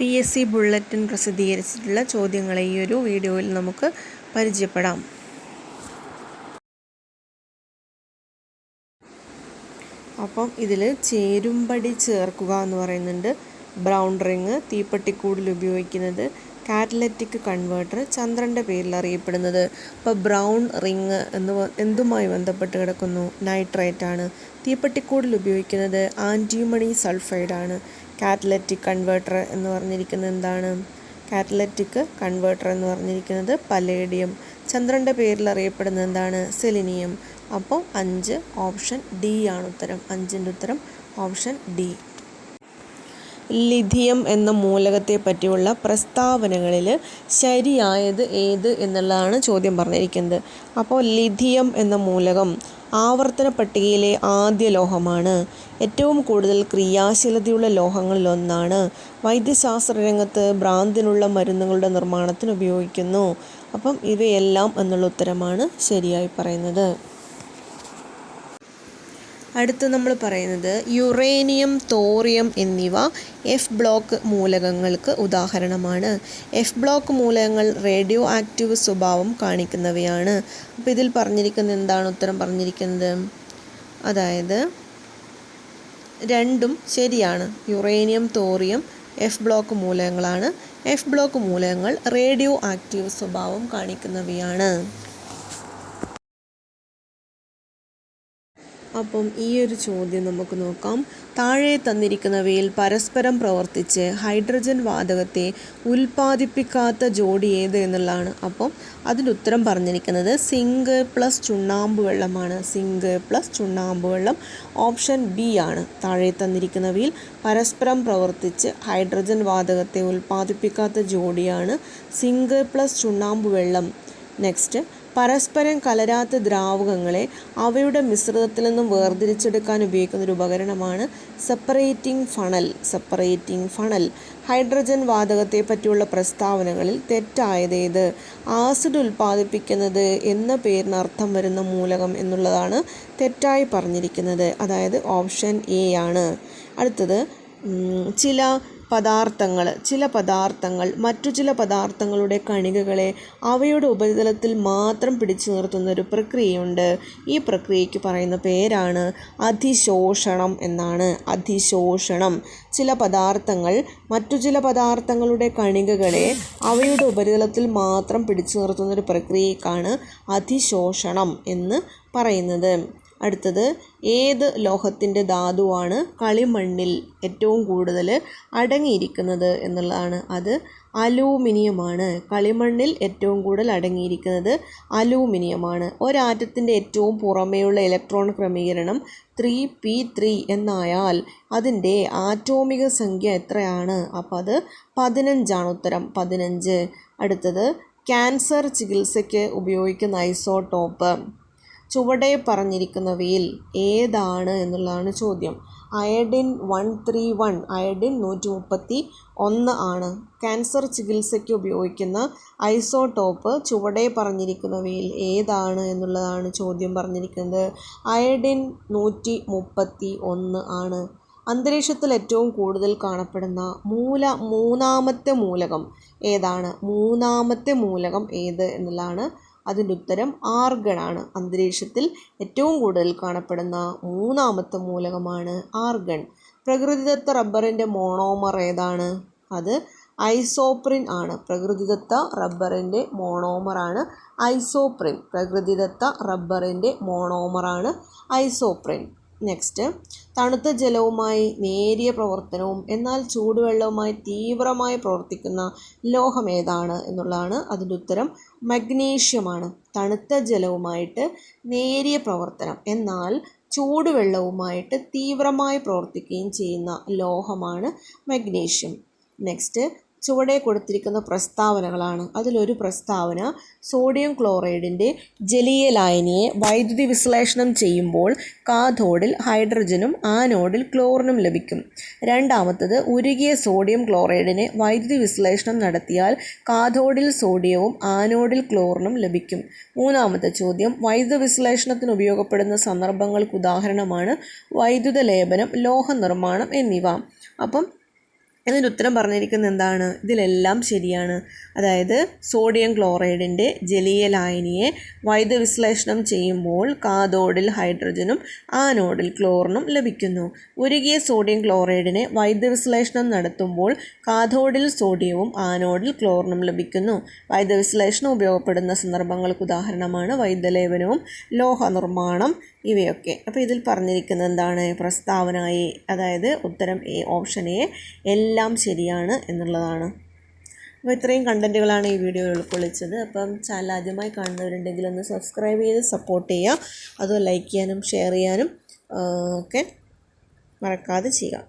P S C bulletin പ്രസിദ്ധീകരിച്ചിട്ടുള്ള ചോദ്യങ്ങളെ ഈ ഒരു വീഡിയോയിൽ നമുക്ക് പരിചയപ്പെടാം. അപ്പം ഇതിൽ ചേരുംപടി ചേർക്കുക എന്ന് പറയുന്നുണ്ട്. ബ്രൗൺ റിങ് തീപ്പെട്ടിക്കൂടിൽ ഉപയോഗിക്കുന്നത് കാറ്റലറ്റിക് കൺവേർട്ടർ ചന്ദ്രന്റെ പേരിൽ അറിയപ്പെടുന്നത്. ഇപ്പോൾ ബ്രൗൺ റിങ് എന്ന് എന്തുമായി ബന്ധപ്പെട്ട് കിടക്കുന്നു? നൈട്രേറ്റ് ആണ്. തീപ്പെട്ടിക്കൂടിൽ ഉപയോഗിക്കുന്നത് ആന്റിമണി സൾഫൈഡാണ് കാറ്റലറ്റിക് കൺവേർട്ടർ എന്ന് പറഞ്ഞിരിക്കുന്നത് എന്താണ്? കാറ്റലറ്റിക് കൺവേർട്ടർ എന്ന് പറഞ്ഞിരിക്കുന്നത് പലേഡിയം. ചന്ദ്രന്റെ പേരിൽ അറിയപ്പെടുന്നത് എന്താണ്? സെലിനിയം അപ്പോൾ അഞ്ച് ഓപ്ഷൻ ഡി ആണ് ഉത്തരം. അഞ്ചിന്റെ ഉത്തരം ഓപ്ഷൻ ഡി ലിഥിയം എന്ന മൂലകത്തെ പറ്റിയുള്ള പ്രസ്താവനകളിൽ ശരിയായത് ഏത് എന്നുള്ളതാണ് ചോദ്യം പറഞ്ഞിരിക്കുന്നത്. അപ്പോൾ ലിഥിയം എന്ന മൂലകം ആവർത്തന പട്ടികയിലെ ആദ്യ ലോഹമാണ്. ഏറ്റവും കൂടുതൽ ക്രിയാശീലതയുള്ള ലോഹങ്ങളിലൊന്നാണ് വൈദ്യശാസ്ത്ര രംഗത്ത് ഭ്രാന്തിനുള്ള മരുന്നുകളുടെ നിർമ്മാണത്തിന് ഉപയോഗിക്കുന്നു. അപ്പം ഇവയെല്ലാം എന്നുള്ള ഉത്തരമാണ് ശരിയായി പറയുന്നത്. അടുത്ത് നമ്മൾ പറയുന്നത് യുറേനിയം തോറിയം എന്നിവ എഫ് ബ്ലോക്ക് മൂലകങ്ങൾക്ക് ഉദാഹരണമാണ്. എഫ് ബ്ലോക്ക് മൂലകങ്ങൾ റേഡിയോ ആക്റ്റീവ് സ്വഭാവം കാണിക്കുന്നവയാണ്. അപ്പോൾ ഇതിൽ പറഞ്ഞിരിക്കുന്ന എന്താണ് ഉത്തരം പറഞ്ഞിരിക്കുന്നത്? അതായത് രണ്ടും ശരിയാണ്. യുറേനിയം തോറിയം എഫ് ബ്ലോക്ക് മൂലകങ്ങളാണ്. എഫ് ബ്ലോക്ക് മൂലകങ്ങൾ റേഡിയോ ആക്റ്റീവ് സ്വഭാവം കാണിക്കുന്നവയാണ്. അപ്പം ഈ ഒരു ചോദ്യം നമുക്ക് നോക്കാം. താഴെ തന്നിരിക്കുന്നവയിൽ പരസ്പരം പ്രവർത്തിച്ച് ഹൈഡ്രജൻ വാതകത്തെ ഉൽപ്പാദിപ്പിക്കാത്ത ജോഡി ഏത് എന്നുള്ളതാണ്. അപ്പം അതിന്റെ ഉത്തരം പറഞ്ഞിരിക്കുന്നത് സിങ്ക് പ്ലസ് ചുണ്ണാമ്പ് വെള്ളമാണ്. സിങ്ക് പ്ലസ് ചുണ്ണാമ്പ് വെള്ളം ഓപ്ഷൻ ബി ആണ്. താഴെ തന്നിരിക്കുന്നവയിൽ പരസ്പരം പ്രവർത്തിച്ച് ഹൈഡ്രജൻ വാതകത്തെ ഉൽപ്പാദിപ്പിക്കാത്ത ജോഡിയാണ് സിങ്ക് പ്ലസ് ചുണ്ണാമ്പ് വെള്ളം. നെക്സ്റ്റ് പരസ്പരം കലരാത്ത ദ്രാവകങ്ങളെ അവയുടെ മിശ്രിതത്തിൽ നിന്നും വേർതിരിച്ചെടുക്കാൻ ഉപയോഗിക്കുന്ന ഒരു ഉപകരണമാണ് separating funnel separating funnel hydrogen വാതകത്തെ പറ്റിയുള്ള പ്രസ്താവനകളിൽ തെറ്റായതേത്? ആസിഡ് ഉൽപ്പാദിപ്പിക്കുന്നത് എന്ന പേരിന് അർത്ഥം വരുന്ന മൂലകം എന്നുള്ളതാണ് തെറ്റായി പറഞ്ഞിരിക്കുന്നത്. അതായത് ഓപ്ഷൻ എ ആണ്. അടുത്തത് ചില പദാർത്ഥങ്ങൾ ചില പദാർത്ഥങ്ങൾ മറ്റു ചില പദാർത്ഥങ്ങളുടെ കണികകളെ അവയുടെ ഉപരിതലത്തിൽ മാത്രം പിടിച്ചു നിർത്തുന്ന ഒരു പ്രക്രിയയുണ്ട്. ഈ പ്രക്രിയയ്ക്ക് പറയുന്ന പേരാണ് അധിശോഷണം എന്നാണ്. അധിശോഷണം. ചില പദാർത്ഥങ്ങൾ മറ്റു ചില പദാർത്ഥങ്ങളുടെ കണികകളെ അവയുടെ ഉപരിതലത്തിൽ മാത്രം പിടിച്ചു നിർത്തുന്ന ഒരു പ്രക്രിയക്കാണ് അധിശോഷണം എന്ന് പറയുന്നത്. അടുത്തത് ഏത് ലോഹത്തിന്റെ ധാതുവാണ് കളിമണ്ണിൽ ഏറ്റവും കൂടുതൽ അടങ്ങിയിരിക്കുന്നത് എന്നുള്ളതാണ്. അത് അലൂമിനിയമാണ്. കളിമണ്ണിൽ ഏറ്റവും കൂടുതൽ അടങ്ങിയിരിക്കുന്നത് അലൂമിനിയമാണ്. ഒരാറ്റത്തിന്റെ ഏറ്റവും പുറമെയുള്ള ഇലക്ട്രോൺ ക്രമീകരണം ത്രീ പി ത്രീ എന്നായാൽ അതിന്റെ ആറ്റോമിക സംഖ്യ എത്രയാണ്? അപ്പോൾ അത് പതിനഞ്ചാണ് ഉത്തരം. പതിനഞ്ച്. അടുത്തത് ക്യാൻസർ ചികിത്സയ്ക്ക് ഉപയോഗിക്കുന്ന ഐസോട്ടോപ്പ് ചുവടെ പറഞ്ഞിരിക്കുന്നവയിൽ ഏതാണ് എന്നുള്ളതാണ് ചോദ്യം. Iodine one three one iodine നൂറ്റി മുപ്പത്തി ഒന്ന് ആണ്. ക്യാൻസർ ചികിത്സയ്ക്ക് ഉപയോഗിക്കുന്ന ഐസോടോപ്പ് ചുവടെ പറഞ്ഞിരിക്കുന്നവയിൽ ഏതാണ് എന്നുള്ളതാണ് ചോദ്യം പറഞ്ഞിരിക്കുന്നത്. അയഡിൻ നൂറ്റി മുപ്പത്തി ഒന്ന് ആണ്. അന്തരീക്ഷത്തിൽ ഏറ്റവും കൂടുതൽ കാണപ്പെടുന്ന മൂല മൂന്നാമത്തെ മൂലകം ഏതാണ്? മൂന്നാമത്തെ മൂലകം ഏത് എന്നുള്ളതാണ് അതിന്റെ ഉത്തരം ആർഗൺ ആണ് അന്തരീക്ഷത്തിൽ ഏറ്റവും കൂടുതൽ കാണപ്പെടുന്ന മൂന്നാമത്തെ മൂലകമാണ് ആർഗൺ. പ്രകൃതിദത്ത റബ്ബറിന്റെ മോണോമർ ഏതാണ്? അത് ഐസോപ്രിൻ ആണ്. പ്രകൃതിദത്ത റബ്ബറിന്റെ മോണോമറാണ് ഐസോപ്രിൻ. പ്രകൃതിദത്ത റബ്ബറിന്റെ മോണോമറാണ് ഐസോപ്രിൻ. നെക്സ്റ്റ് തണുത്ത ജലവുമായി നേരിയ പ്രവർത്തനവും എന്നാൽ ചൂടുവെള്ളവുമായി തീവ്രമായി പ്രവർത്തിക്കുന്ന ലോഹം ഏതാണ് എന്നുള്ളതാണ് അതിന്റെ ഉത്തരം. മഗ്നീഷ്യമാണ് തണുത്ത ജലവുമായിട്ട് നേരിയ പ്രവർത്തനം. എന്നാൽ ചൂടുവെള്ളവുമായിട്ട് തീവ്രമായി പ്രവർത്തിക്കുകയും ചെയ്യുന്ന ലോഹമാണ് മഗ്നീഷ്യം നെക്സ്റ്റ് ചുവടെ കൊടുത്തിരിക്കുന്ന പ്രസ്താവനകളാണ്. അതിലൊരു പ്രസ്താവന സോഡിയം ക്ലോറൈഡിന്റെ ജലീയ ലായനിയെ വൈദ്യുതി വിശ്ലേഷണം ചെയ്യുമ്പോൾ കാഥോഡിൽ ഹൈഡ്രജനും ആനോഡിൽ ക്ലോറിനും ലഭിക്കും. രണ്ടാമത്തത് ഉരുകിയ സോഡിയം ക്ലോറൈഡിനെ വൈദ്യുതി വിശ്ലേഷണം നടത്തിയാൽ കാഥോഡിൽ സോഡിയവും ആനോഡിൽ ക്ലോറിനും ലഭിക്കും. മൂന്നാമത്തെ ചോദ്യം വൈദ്യുത വിശ്ലേഷണത്തിന് ഉപയോഗപ്പെടുന്ന സന്ദർഭങ്ങൾക്ക് ഉദാഹരണമാണ് വൈദ്യുത ലേപനം ലോഹനിർമ്മാണം എന്നിവ. അപ്പം ഇതിന്റെ ഉത്തരം പറഞ്ഞിരിക്കുന്നത് എന്താണ്? ഇതിലെല്ലാം ശരിയാണ്. അതായത് സോഡിയം ക്ലോറൈഡിന്റെ ജലീയ ലായനിയെ വൈദ്യവിശ്ലേഷണം ചെയ്യുമ്പോൾ കാതോഡിൽ ഹൈഡ്രജനും ആനോഡിൽ ക്ലോറിനും ലഭിക്കുന്നു. ഉരുകിയ സോഡിയം ക്ലോറൈഡിനെ വൈദ്യവിശ്ലേഷണം നടത്തുമ്പോൾ കാഥോഡിൽ സോഡിയവും ആനോഡിൽ ക്ലോറിനും ലഭിക്കുന്നു. വൈദ്യവിശ്ലേഷണം ഉപയോഗപ്പെടുന്ന സന്ദർഭങ്ങൾക്ക് ഉദാഹരണമാണ് വൈദ്യലേപനവും ലോഹ നിർമ്മാണം ഇവയൊക്കെ. അപ്പോൾ ഇതിൽ പറഞ്ഞിരിക്കുന്നത് എന്താണ്? പ്രസ്താവന അതായത് ഉത്തരം എ ഓപ്ഷൻ എ എല്ലാം ശരിയാണ് എന്നുള്ളതാണ്. അപ്പോൾ ഇത്രയും കണ്ടന്റുകളാണ് ഈ വീഡിയോയിൽ ഉൾക്കൊള്ളിച്ചത് അപ്പം ചാനൽ ആദ്യമായി കാണുന്നവരുണ്ടെങ്കിൽ ഒന്ന് സബ്സ്ക്രൈബ് ചെയ്ത് സപ്പോർട്ട് ചെയ്യുക. അത് ലൈക്ക് ചെയ്യാനും ഷെയർ ചെയ്യാനും ഒക്കെ മറക്കാതെ ചെയ്യുക.